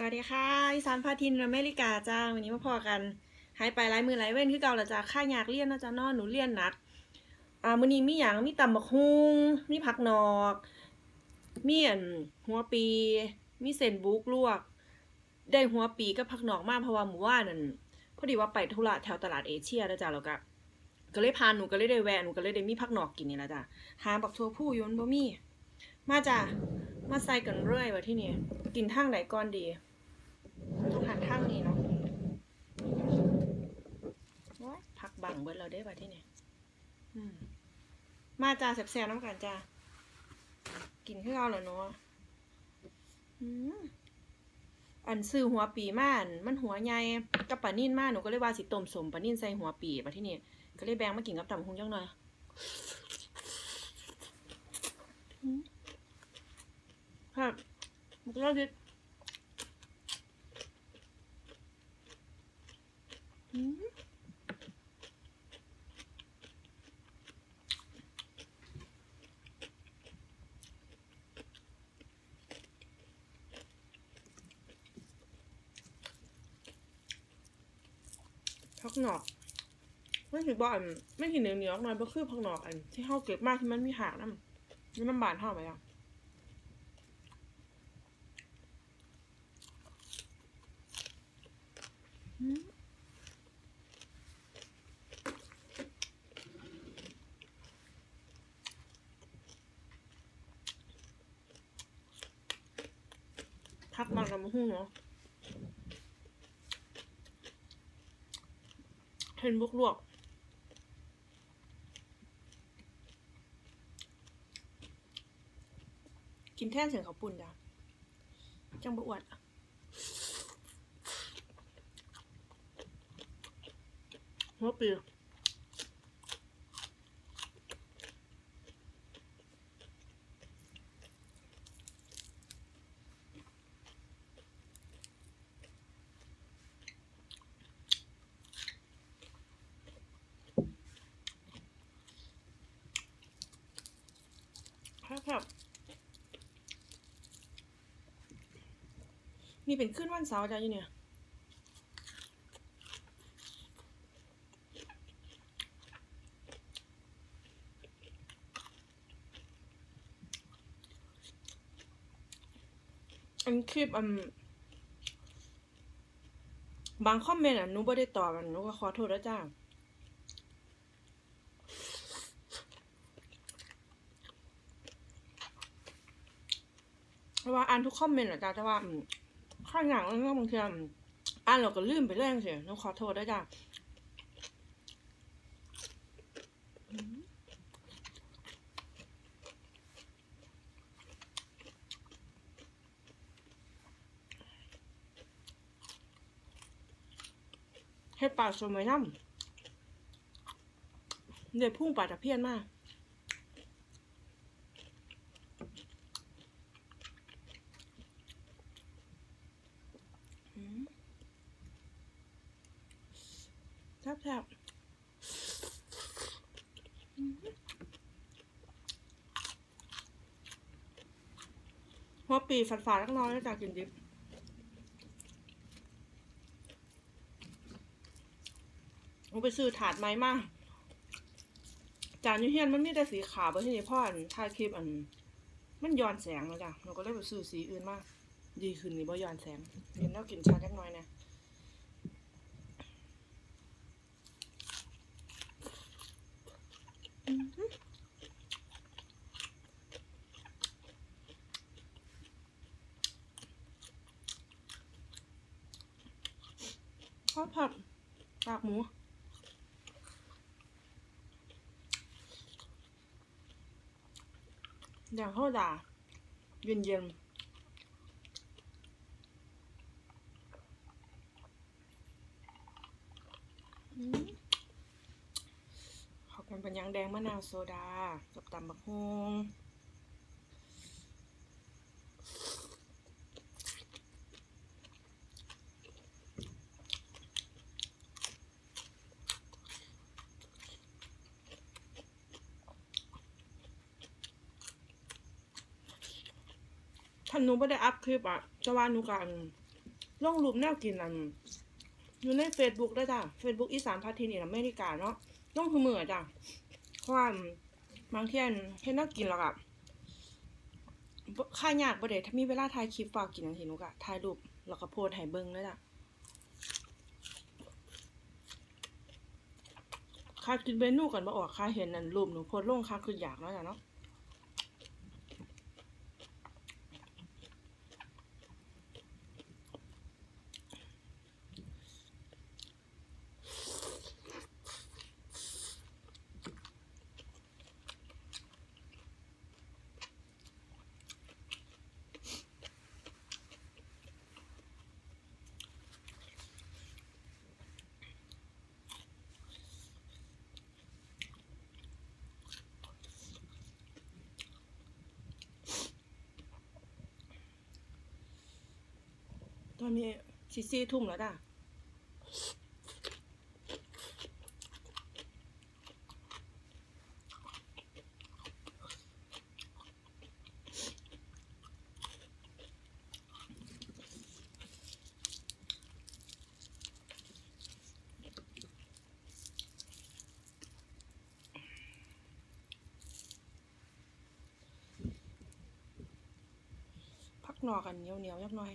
สวัสดีค่ะอีสานพาทินอเมริกาจ้าวันนี้มาพอกันหายไปหลายมือหลายเว้นคือเก่าและจ้าค่าอยากเรียนนะจ้านอนหนูเรียนหนักอ่ามื้อนี้มีหยังมีตำบักฮุงมีผักนอกมีอันหัวปี มีเส้นบุกลวก ได้หัวปีกับผักนอกมาเพราะว่าหมู่ว่านั่นพอดีว่าไปธุระแถวตลาดเอเชียแล้วจ้าแล้วก็ก็เลยพาหนูก็เลยได้แวะหนูก็เลยได้มีผักนอกกินนี่ละจ้าหาบักทั่วผู้ยนบ่มีมาจ้ามาใส่กันเรื่อยว่าที่นี่กินทางไหนก่อนดี ต้องหันทางนี้เนาะโอ๊ยพัก บังเบิดเราได้ป่ะที่นี่อืมมาจ้าแซ่บๆน้ำกันจ้ากินขึ้นเอาเหรอเนาะอันซื้อหัวปีมานมันหัวใหญ่กับปลานิ่นมากหนูก็เลยว่าสิต้มสมปลานิ่นใส่หัวปีป่ะที่นี่ก็เลยแบ่งมากินกับตำพุงจังหน่อยครับมันก็ดิอืม หนอกไม่ถือบ่อนไม่ถือเหนียวเนียวๆหน่อยบ่คือพักหนอกอัน ที่เฮาเก็บมากที่มันมีหากน้ำนี่มันบานเท่าไหมอะพักมันกับมะฮุ่งเนาะ เทนบุกลวกกินแท่นเสียงเขาปุ่นจ้ะจังบอวดอะหัวปี ครับครับมีเป็นขึ้นวันเสาร์จ้ะยู่เนี่ยอันคลิปอันบางคอมเมนต์อะหนูไม่ได้ตอบอะหนูก็ขอโทษแล้วจ้า เพราะว่าอ่านทุกคอมเมนต์อะจ้าแต่ว่าข้างอย่างนั้นก็บางทีอ่านเราก็ลืมไปเรื่อยเสียน้องขอโทษด้วยจ้ะให้ปลาสมัยน้ำเดี๋ยวพุ่งปลาตะเพียนมาก อืมแซ่บแซ่บอืมหัวปีฝาดๆลักน้อยจากกินดิบเอาไปซื้อถาดไม้มากจานยูเฮียนมันมีแต่สีขาวไปที่นี่พ่ออันถ่ายคลิปอัน มันย้อนแสงแล้วจ้ะเราก็เลยไปซื้อสีอื่นมาก ดีขึ้นนี่บ่ย้อนแสงกินแล้วกินชาเล็กน้อยเนี่ยอือหือ ข้าวผัดกากหมูอย่างข้าวด่าเย็นเย็นๆอืมขอบคุณปัญญังแดงมะนาวโซดา กับตำบักฮงท่านหนูไม่ได้อัพคลิปอะจะว่าหนูกันลงรูปแนวกินอันอยู่ในเฟซบุ๊กด้วยจ้ะเฟซบุ๊กอีสานพาทินอินอเมริกาเนาะลงคือมือจ้ะ พราะว่าบางเที่ยนเห็นแนวกินแล้วอะค่ายากประเดี๋ยวถ้ามีเวลาถ่ายคลิปฝากกินอย่างทีนุกอะถ่ายรูปแล้วก็โพสให้เบิ่งเลยล่ะค่ากินเมนูกันบ่ออกค่าเห็นอันรูปหนูโพสลงค่าคืออยากเนาะจ้ะเนาะ อนนี้สิสี่ทุ่มแล้วจ้ะพักหนอกันเหนียวเหนียวยักหน่อย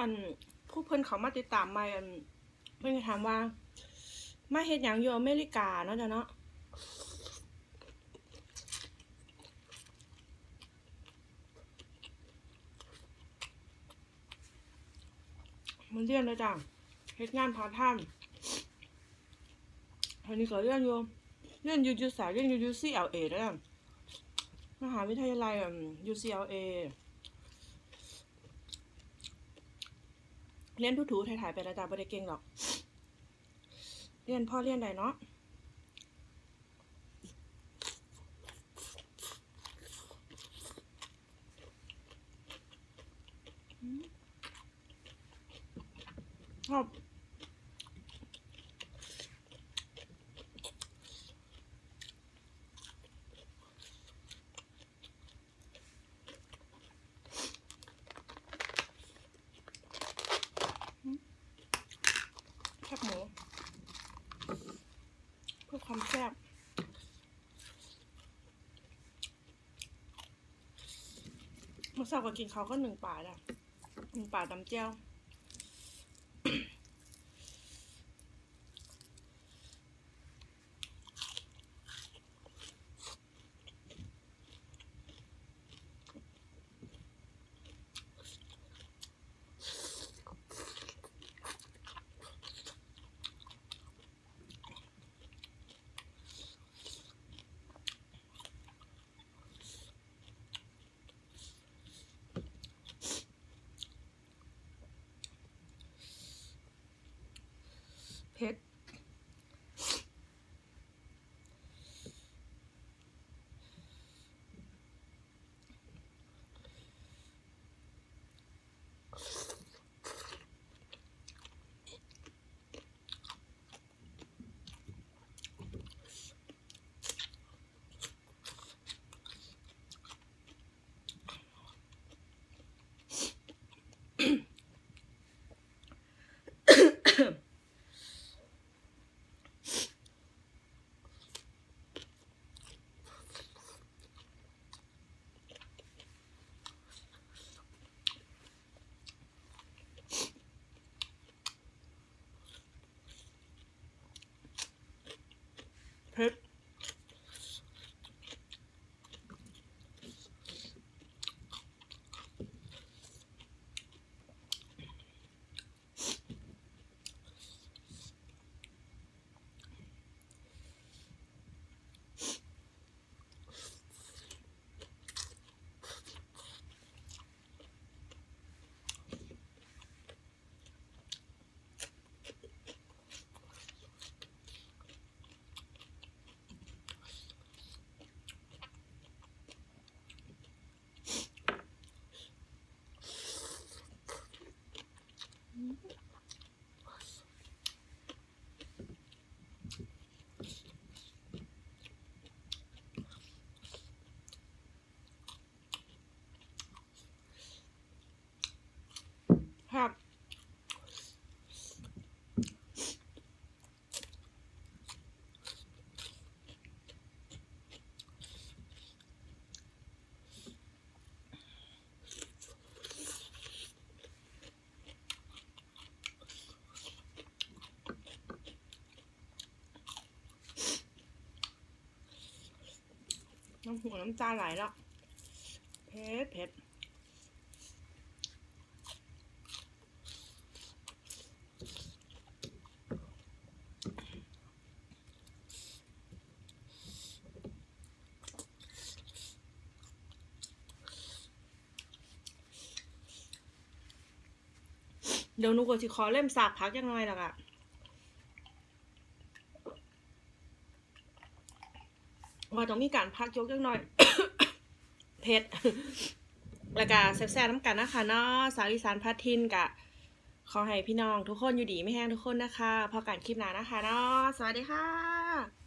อันผู้เพิ่นเขามาติดตามมาอันเพิ่นก็ถามว่า มาเฮ็ดหยังอยู่อเมริกาเนาะจ้ะเนาะมันเรียนเลยจ้ะเฮ็ดงานพาร์ทไทม์อันนี้ก็เรียนอยู่เรียนอยู่ยูสายเรียนอยู่ UCLA ด้วยจ้ะมหาวิทยาลัยอืม UCLA เรียนถูๆถ่ายๆไปแล้วจ้าไม่ได้เก่งหรอก เรียนพ่อเรียนไดเนาะชอบแคบหมูเพื่อความแซ่บเมื่อเช้าก็กินเขาก็หนึ่งป่าจ้ะหนึ่งป่าตำเจีย เพชร pit. น้ำหัวน้ำตาไหลแล้วเผ็ดเผ็ดเดี๋ยวนูก็สิขอเล่มสาบพักยังไงล่ะกะ ว่าต้องมีการพักยกเล็กน้อยเพชรแล้วก็แซ่บๆน้ำกันนะคะเนาะสาวอีสานพัดทินกะ ขอให้พี่น้องทุกคนอยู่ดีไม่แห้งทุกคนนะคะ พอกันคลิปหน้านะคะเนาะสวัสดีค่ะ